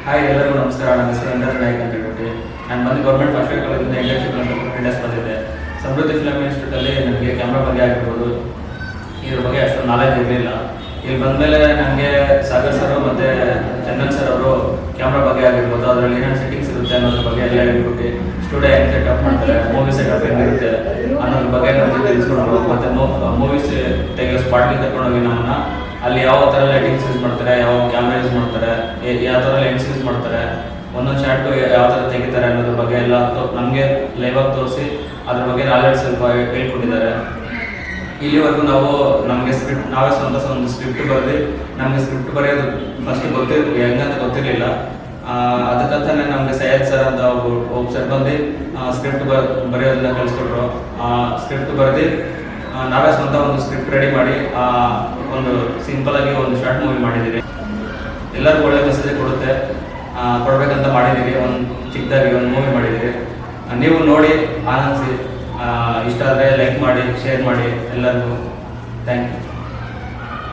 ನಮಸ್ಕಾರ. ನನ್ನ ಹೆಸರು ಎಂಟರ್ ಅಂತ ಹೇಳ್ಬಿಟ್ಟು ನಾನು ಬಂದು ಗೌರ್ಮೆಂಟ್ ಫಸ್ಟ್ ಕಾಲೇಜಿಂದ ಇಂಟರ್ನ್ಶಿಪ್ ಇಂಡಸ್ ಬಂದಿದ್ದೆ ಸಮೃದ್ಧಿ ಫಿಲಮ್ ಇನ್ಸ್ಟಿಟ್ಯೂಟಲ್ಲಿ ನನಗೆ ಕ್ಯಾಮ್ರಾ ಬಗ್ಗೆ ಆಗಿರ್ಬೋದು. ಇದ್ರ ಬಗ್ಗೆ ಅಷ್ಟೊಂದು ನಾಲೆಜ್ ಇರಲಿಲ್ಲ. ಇಲ್ಲಿ ಬಂದಮೇಲೆ ನನಗೆ ಸಾಗರ್ ಸರ್ ಮತ್ತು ಚಂದನ್ ಸರ್ ಅವರು ಕ್ಯಾಮ್ರಾ ಬಗ್ಗೆ ಆಗಿರ್ಬೋದು, ಅದರಲ್ಲಿ ಏನೇನು ಸೆಟ್ಟಿಂಗ್ಸ್ ಇರುತ್ತೆ ಅನ್ನೋದ್ರ ಬಗ್ಗೆ ಎಲ್ಲ ಹೇಳ್ಬಿಟ್ಟು ಸ್ಟುಡಿಯೋ ಹೆಂಗೆ ಸೆಟಪ್ ಮಾಡ್ತಾರೆ ಮೂವಿ ಸೆಟಪ್ ಹೆಂಗಿರುತ್ತೆ ಅನ್ನೋದ್ರ ಬಗ್ಗೆ ನಮಗೆ ತಿಳಿಸ್ಕೊಡೋರು. ಮತ್ತು ಮೂವೀಸ್ ತೆಗೆಯೋ ಸ್ಪಾಟ್ಗೆ ತಗೊಂಡೋಗಿ ನಮ್ಮನ್ನ, ಅಲ್ಲಿ ಯಾವ ಥರ ಲೈಟಿಂಗ್ಸ್ ಯೂಸ್ ಮಾಡ್ತಾರೆ, ಯಾವ ಕ್ಯಾಮ್ರಾ ಯೂಸ್ ಮಾಡ್ತಾರೆ ಯ- ಯಾವ ಥರ ಲೆನ್ಸ್ ಯೂಸ್ ಮಾಡ್ತಾರೆ ಒಂದೊಂದು ಶಾರ್ಟ್ ಯಾವ ಥರ ತೆಗಿತಾರೆ ಅನ್ನೋದ್ರ ಬಗ್ಗೆ ಎಲ್ಲ ನಮಗೆ ಲೈವಾಗಿ ತೋರಿಸಿ ಅದ್ರ ಬಗ್ಗೆ ನಾಲೆಡ್ಜ್ ಸ್ವಲ್ಪ ಹೇಳ್ಕೊಟ್ಟಿದ್ದಾರೆ ಇಲ್ಲಿವರೆಗೂ ನಾವು ನಮಗೆ ಸ್ಕ್ರಿಪ್ಟ್ ನಾವೇ ಸ್ವಂತ ಒಂದು ಸ್ಕ್ರಿಪ್ಟ್ ಬರೆದು ನಮಗೆ ಸ್ಕ್ರಿಪ್ಟ್ ಬರೆಯೋದು ಫಸ್ಟ್ ಗೊತ್ತಿರ್ ಹೆಂಗಂತ ಗೊತ್ತಿರಲಿಲ್ಲ. ಅದಕ್ಕಂತಾನೆ ನಮಗೆ ಸೈಯದ್ ಸರ್ ಅಂತ ಒಬ್ಬ ಸರ್ ಬಂದು ಸ್ಕ್ರಿಪ್ಟ್ ಬರ್ ಬರೆಯೋದನ್ನ ಕಲಿಸ್ಕೊಟ್ರು ಸ್ಕ್ರಿಪ್ಟ್ ಬರೆದು ನಾವೇ ಸ್ವಂತ ಒಂದು ಸ್ಕ್ರಿಪ್ಟ್ ರೆಡಿ ಮಾಡಿ ಆ, ಒಂದು ಸಿಂಪಲ್ ಆಗಿ ಒಂದು ಶಾರ್ಟ್ ಮೂವಿ ಮಾಡಿದ್ದೀವಿ ಎಲ್ಲರಿಗೂ ಒಳ್ಳೆ ಮೆಸೇಜ್ ಕೊಡುತ್ತೆ. ಕೊಡಬೇಕಂತ ಮಾಡಿದ್ದೀವಿ ಒಂದು ಚಿಕ್ಕದಾಗಿ ಒಂದು ಮೂವಿ ಮಾಡಿದ್ದೀವಿ ನೀವು ನೋಡಿ, ಆನಂದಿಸಿ. ಇಷ್ಟ ಆದರೆ ಲೈಕ್ ಮಾಡಿ ಶೇರ್ ಮಾಡಿ. ಎಲ್ಲರಿಗೂ ಥ್ಯಾಂಕ್ ಯು